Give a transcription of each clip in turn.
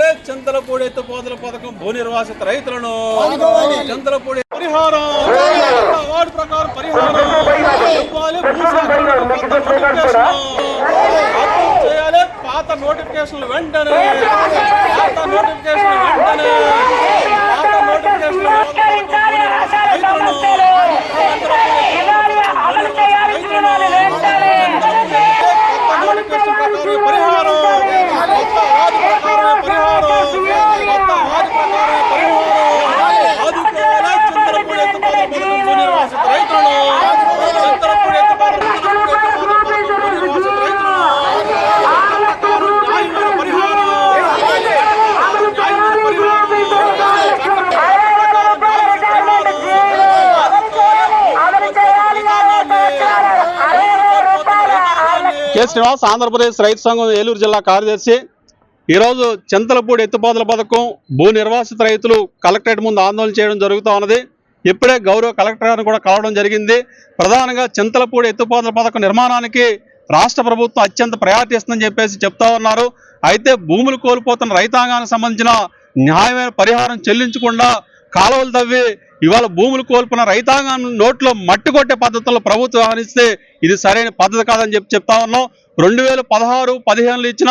ఆదుకోవాలి చింతలపూడి ఎత్తుపోతల పథకం భూ నిర్వాసిత రైతులను. చింతలపూడి పరిహారం. అవార్డు ప్రకారం పరిహారం. ఇవ్వాలి చేయాలి పాత నోటిఫికేషన్ వెంటనే. పాత నోటిఫికేషన్ వెంటనే పాత నోటిఫికేషన్ పరిహారం కొత్త వాది ప్రకారమే పరిహారం కొత్త వాది ప్రకారమే పరిహారం ఆదుకోవాలి చింతలపూడి ఎత్తుపోతల పథకం భూ నిర్వాసిత రైతులను చింతలపూడి ఎత్తుపోతల పథకం భూ నిర్వాసిత రైతులను ప్రకారం న్యాయమైన పరిహారం న్యాయమైన పరిహారం కె శ్రీనివాస్ ఆంధ్రప్రదేశ్ రైతు సంఘం ఏలూరు జిల్లా కార్యదర్శి. ఈరోజు చింతలపూడి ఎత్తుపోతల పథకం భూ నిర్వాసిత రైతులు కలెక్టరేట్ ముందు ఆందోళన చేయడం జరుగుతూ ఉన్నది. ఇప్పుడే గౌరవ కలెక్టర్ గారిని కూడా కలవడం జరిగింది. ప్రధానంగా చింతలపూడి ఎత్తుపోతల పథకం నిర్మాణానికి రాష్ట్ర ప్రభుత్వం అత్యంత ప్రయారిటీ ఇస్తుందని చెప్పేసి చెప్తా ఉన్నారు. అయితే భూములు కోల్పోతున్న రైతాంగానికి సంబంధించిన న్యాయమైన పరిహారం చెల్లించకుండా కాలువలు తవ్వి ఇవాళ భూములు కోల్పోయిన రైతాంగం నోట్లో మట్టి కొట్టే పద్ధతుల్లో ప్రభుత్వం వ్యవహరిస్తే ఇది సరైన పద్ధతి కాదని చెప్పి చెప్తా ఉన్నాం. రెండు వేల పదహారు పదిహేనులో ఇచ్చిన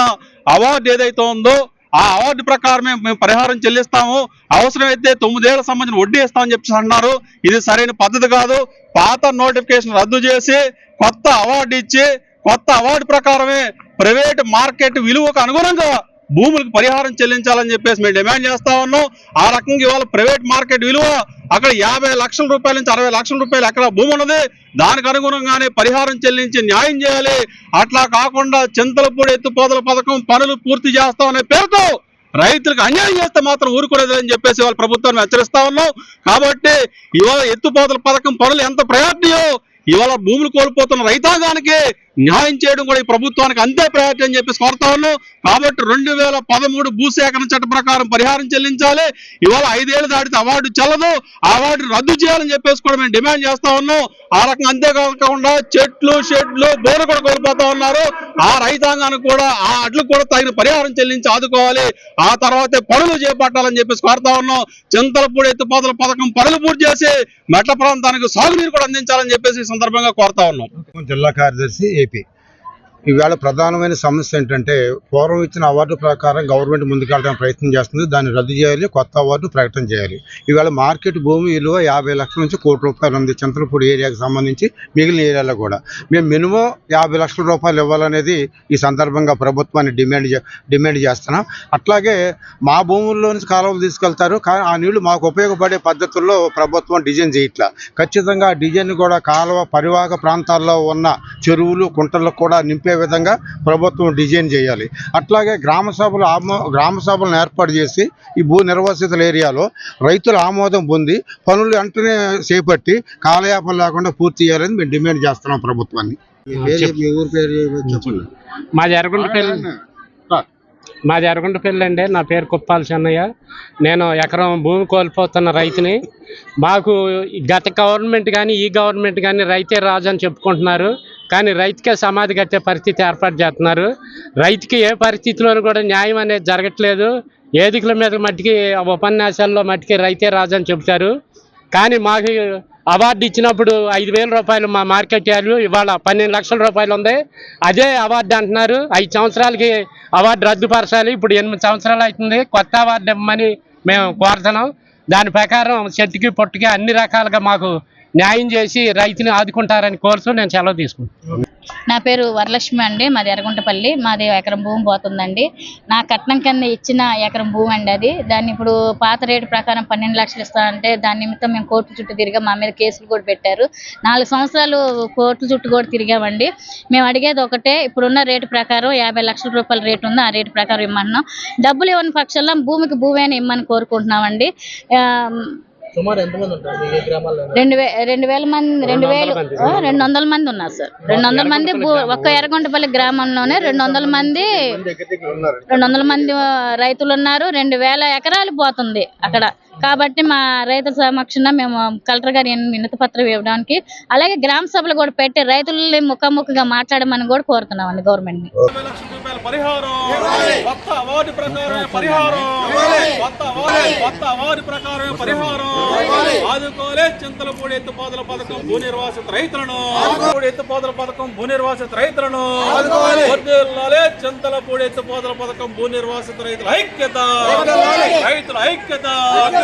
అవార్డు ఏదైతే ఉందో ఆ అవార్డు ప్రకారమే మేము పరిహారం చెల్లిస్తాము. అవసరమైతే తొమ్మిదేళ్ళ సంబంధించిన వడ్డీ ఇస్తామని చెప్పి అన్నారు. ఇది సరైన పద్ధతి కాదు. పాత నోటిఫికేషన్ రద్దు చేసి కొత్త అవార్డు ఇచ్చి కొత్త అవార్డు ప్రకారమే ప్రైవేట్ మార్కెట్ విలువకు అనుగుణంగా భూములకు పరిహారం చెల్లించాలని చెప్పేసి మేము డిమాండ్ చేస్తా ఉన్నాం. ఆ రకంగా ఇవాళ ప్రైవేట్ మార్కెట్ విలువ అక్కడ యాభై లక్షల రూపాయల నుంచి అరవై లక్షల రూపాయలు ఎక్కడ భూమి ఉన్నది? దానికి అనుగుణంగానే పరిహారం చెల్లించి న్యాయం చేయాలి. అట్లా కాకుండా చింతలపూడి ఎత్తుపోతల పథకం పనులు పూర్తి చేస్తామనే పేరుతో రైతులకు అన్యాయం చేస్తే మాత్రం ఊరుకోలేదని చెప్పేసి వాళ్ళ ప్రభుత్వాన్ని హెచ్చరిస్తా ఉన్నాం. కాబట్టి ఇవాళ ఎత్తుపోతల పథకం పనులు ఎంత ప్రయారిటీయో ఇవాళ భూములు కోల్పోతున్న రైతాంగానికి న్యాయం చేయడం కూడా ఈ ప్రభుత్వానికి అంతే ప్రయారిటీ అని చెప్పేసి కోరుతా ఉన్నాం. కాబట్టి రెండు వేల పదమూడు భూసేకరణ చట్ట ప్రకారం పరిహారం చెల్లించాలి. ఇవాళ ఐదేళ్ళు దాటితే అవార్డు చెల్లదు. అవార్డు రద్దు చేయాలని చెప్పేసి కూడా మేము డిమాండ్ చేస్తా ఉన్నాం. ఆ రకంగా అంతేకాకుండా చెట్లు షెడ్లు బోర్లు కూడా కోల్పోతా ఉన్నారు. ఆ రైతాంగానికి కూడా ఆ అడ్లు కూడా తగిన పరిహారం చెల్లించి ఆదుకోవాలి. ఆ తర్వాతే పనులు చేపట్టాలని చెప్పేసి కోరుతా ఉన్నాం. చింతలపూడి ఎత్తుపోతల పథకం పనులు పూర్తి చేసి మెట్ల ప్రాంతానికి సాగునీరు కూడా అందించాలని చెప్పేసి ఈ సందర్భంగా కోరుతా ఉన్నాం. జిల్లా కార్యదర్శి ബി ജെ പി ఈవేళ ప్రధానమైన సమస్య ఏంటంటే పూర్వం ఇచ్చిన అవార్డు ప్రకారం గవర్నమెంట్ ముందుకెళ్ళడానికి ప్రయత్నం చేస్తుంది. దాన్ని రద్దు చేయాలి కొత్త అవార్డు ప్రకటన చేయాలి. ఈవేళ మార్కెట్ భూమి విలువ యాభై లక్షల నుంచి కోటి రూపాయలు ఉంది. చింతలపూడి ఏరియాకి సంబంధించి మిగిలిన ఏరియాలో కూడా. మేము మినిమం యాభై లక్షల రూపాయలు ఇవ్వాలనేది ఈ సందర్భంగా ప్రభుత్వాన్ని డిమాండ్ చే- డిమాండ్ చేస్తున్నాం. అట్లాగే మా భూముల్లో నుంచి కాలువలు తీసుకెళ్తారు. కానీ ఆ నీళ్ళు మాకు ఉపయోగపడే పద్ధతుల్లో ప్రభుత్వం డిజైన్ చేయట్లా. ఖచ్చితంగా ఆ డిజైన్ కూడా కాలువ పరివాహక ప్రాంతాల్లో ఉన్న చెరువులు కుంటలకు కూడా నింపే విధంగా ప్రభుత్వం డిజైన్ చేయాలి. అట్లాగే గ్రామ సభలు ఆమో గ్రామ సభలను ఏర్పాటు చేసి ఈ భూ నిర్వాసితుల ఏరియాలో రైతుల ఆమోదం పొంది పనులు వెంటనే చేపట్టి కాలయాపన లేకుండా పూర్తి చేయాలని మేము డిమాండ్ చేస్తున్నాం ప్రభుత్వాన్ని. మాది ఎర్రగుంటపల్లి మాది ఎర్రగుంటపల్లి అండి. నా పేరు కుప్పాల చెన్నయ్య. నేను ఎకరం భూమి కోల్పోతున్న రైతుని. మాకు ఈ గత గవర్నమెంట్ కానీ ఈ గవర్నమెంట్ కానీ రైతే రాజు అని చెప్పుకుంటున్నారు. కానీ రైతుకే సమాధి కట్టే పరిస్థితి ఏర్పాటు చేస్తున్నారు. రైతుకి ఏ పరిస్థితిలోనూ కూడా న్యాయం అనేది జరగట్లేదు. ఏదికల మీద మట్టికి ఉపన్యాసాల్లో మట్టికి రైతే రాజు అని చెబుతారు. కానీ మాకు అవార్డు ఇచ్చినప్పుడు ఐదు వేల రూపాయలు మా మార్కెట్ వాల్యూ ఇవాళ పన్నెండు లక్షల రూపాయలు ఉంది. అదే అవార్డు అంటున్నారు. ఐదు సంవత్సరాలకి అవార్డు రద్దుపరచాలి. ఇప్పుడు ఎనిమిది సంవత్సరాలు అవుతుంది. కొత్త అవార్డు ఇవ్వమని మేము కోరుతున్నాం. దాని ప్రకారం చెట్టుకి పొట్టుకి అన్ని రకాలుగా మాకు న్యాయం చేసి రైతుని ఆదుకుంటారని కోరుతూ నేను సెలవు తీసుకుంటాను నా పేరు వరలక్ష్మి అండి. మాది ఎర్రగుంటపల్లి. మాది ఎకరం భూమి పోతుందండి. నా కట్నం కింద ఇచ్చిన ఎకరం భూమి అండి అది. దాన్ని ఇప్పుడు పాత రేటు ప్రకారం పన్నెండు లక్షలు ఇస్తానంటే దాని నిమిత్తం మేము కోర్టు చుట్టూ తిరిగా. మా మీద కేసులు కూడా పెట్టారు. నాలుగు సంవత్సరాలు కోర్టు చుట్టూ కూడా తిరిగామండి. మేము అడిగేది ఒకటే ఇప్పుడున్న రేటు ప్రకారం యాభై లక్షల రూపాయల రేటు ఉంది. ఆ రేటు ప్రకారం ఇమ్మన్నాం. డబ్బులు ఇవ్వని పక్షంలో భూమికి భూమి అయినా ఇమ్మని కోరుకుంటున్నామండి. రెండు వే రెండు వేల మంది రెండు వేలు ఆ, రెండు వందల మంది ఉన్నారు సార్. రెండు వందల మంది ఒక్క ఎర్రగొండపల్లి గ్రామంలోనే రెండు వందల మంది రెండు వందల మంది రైతులు ఉన్నారు. రెండు వేల ఎకరాలు పోతుంది అక్కడ. కాబట్టి మా రైతుల సమక్షంగా మేము కలెక్టర్ గారి వినతి పత్రం ఇవ్వడానికి అలాగే గ్రామ సభలు కూడా పెట్టి రైతులని ముఖాముఖిగా మాట్లాడమని కూడా కోరుతున్నామండి గవర్నమెంట్ని. యాభై లక్షల రూపాయల పరిహారం. కొత్త అవార్డు ప్రకారం పరిహారం. కొత్త అవార్డు కొత్త అవార్డు ప్రకారం పరిహారం. ఆదుకోలే చింతలపూడి ఎత్తుపోతల పథకం భూ నిర్వాసిత రైతులను ఆదుకోడి ఎత్తుపోతల పథకం భూ నిర్వాసిత రైతులను చింతలపూడి ఎత్తుపోతల పథకం భూ నిర్వాసిత రైతుల ఐక్యత రైతుల ఐక్యత. రైతుల ఐక్యత.